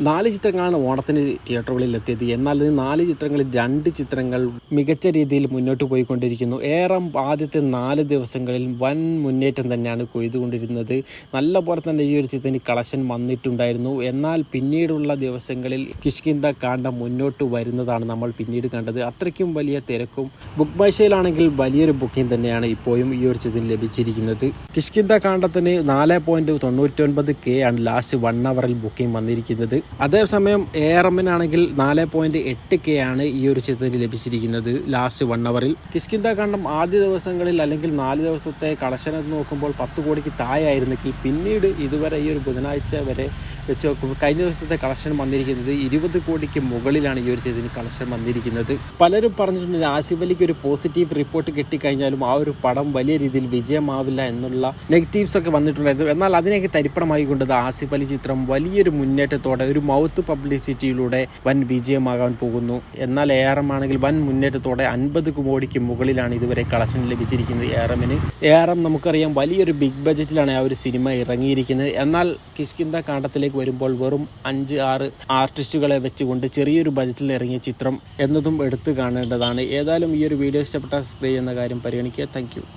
നാല് ചിത്രങ്ങളാണ് ഓണത്തിന് തിയേറ്ററുകളിൽ എത്തിയത് എന്നാൽ നാല് ചിത്രങ്ങളിൽ രണ്ട് ചിത്രങ്ങൾ മികച്ച രീതിയിൽ മുന്നോട്ട് പോയിക്കൊണ്ടിരിക്കുന്നു. ഏറെ ആദ്യത്തെ നാല് ദിവസങ്ങളിൽ വൻ മുന്നേറ്റം തന്നെയാണ് കൊയ്തുകൊണ്ടിരുന്നത്. നല്ല പോലെ തന്നെ ഈ ഒരു ചിത്രത്തിന് കളക്ഷൻ വന്നിട്ടുണ്ടായിരുന്നു. എന്നാൽ പിന്നീടുള്ള ദിവസങ്ങളിൽ കിഷ്കിന്ത കാണ്ട മുന്നോട്ട് വരുന്നതാണ് നമ്മൾ പിന്നീട് കണ്ടത്. അത്രയ്ക്കും വലിയ തിരക്കും. ബുക്ക് ഭാഷയിലാണെങ്കിൽ വലിയൊരു ബുക്കിംഗ് തന്നെയാണ് ഇപ്പോഴും ഈ ഒരു ചിത്രത്തിന് ലഭിച്ചിരിക്കുന്നത്. കിഷ്കിന്ത കാണ്ടത്തിന് നാല് പോയിന്റ് കെ ആണ് ലാസ്റ്റ് വൺ അവറിൽ ബുക്കിംഗ് വന്നിരിക്കുന്നത്. അതേസമയം എ ആർ എമ്മിനാണെങ്കിൽ നാല് പോയിന്റ് എട്ട് കെ ആണ് ഈ ഒരു ചിത്രത്തിൽ ലഭിച്ചിരിക്കുന്നത് ലാസ്റ്റ് വൺ അവറിൽ കിഷ്കിന്ത കണ്ടം ആദ്യ ദിവസങ്ങളിൽ അല്ലെങ്കിൽ നാല് ദിവസത്തെ കളക്ഷൻ എന്ന് നോക്കുമ്പോൾ പത്ത് കോടിക്ക് താഴെയായിരുന്നെങ്കിൽ പിന്നീട് ഇതുവരെ ഈ ഒരു ബുധനാഴ്ച വരെ വെച്ച്. നോക്കുമ്പോൾ കഴിഞ്ഞ ദിവസത്തെ കളക്ഷൻ വന്നിരിക്കുന്നത് ഇരുപത് കോടിക്ക് മുകളിലാണ് ഈ ഒരു ചെയ്തിന് കളക്ഷൻ വന്നിരിക്കുന്നത്. പലരും പറഞ്ഞിട്ടുണ്ട് ആസിഫ് അലിക്ക് ഒരു പോസിറ്റീവ് റിപ്പോർട്ട് കിട്ടിക്കഴിഞ്ഞാലും ആ ഒരു പടം വലിയ രീതിയിൽ വിജയമാവില്ല എന്നുള്ള നെഗറ്റീവ്സ് ഒക്കെ വന്നിട്ടുണ്ടായിരുന്നു. എന്നാൽ അതിനെയൊക്കെ തരിപ്പണമായി കൊണ്ടത് ആസിഫ് അലി ചിത്രം വലിയൊരു മുന്നേറ്റത്തോടെ ഒരു മൗത്ത് പബ്ലിസിറ്റിയിലൂടെ വൻ വിജയമാകാൻ പോകുന്നു. എന്നാൽ എ ആർ എം ആണെങ്കിൽ വൻ മുന്നേറ്റത്തോടെ അൻപത് കോടിക്ക് മുകളിലാണ് ഇതുവരെ കളക്ഷൻ ലഭിച്ചിരിക്കുന്നത് എ ആർ എമ്മിന് എ ആർ എം നമുക്കറിയാം വലിയൊരു ബിഗ് ബജറ്റിലാണ് ആ ഒരു സിനിമ ഇറങ്ങിയിരിക്കുന്നത്. എന്നാൽ കിഷ്കിന്ത കാണ്ടത്തിലേക്ക് വരുമ്പോൾ വെറും അഞ്ച് ആറ് ആർട്ടിസ്റ്റുകളെ വെച്ചുകൊണ്ട് ചെറിയൊരു ബജറ്റിൽ ഇറങ്ങിയ ചിത്രം എന്നതും എടുത്തു കാണേണ്ടതാണ്. ഏതായാലും ഈ ഒരു വീഡിയോ ഇഷ്ടപ്പെട്ട സ്പ്രേ എന്ന കാര്യം പരിഗണിക്കുക. താങ്ക്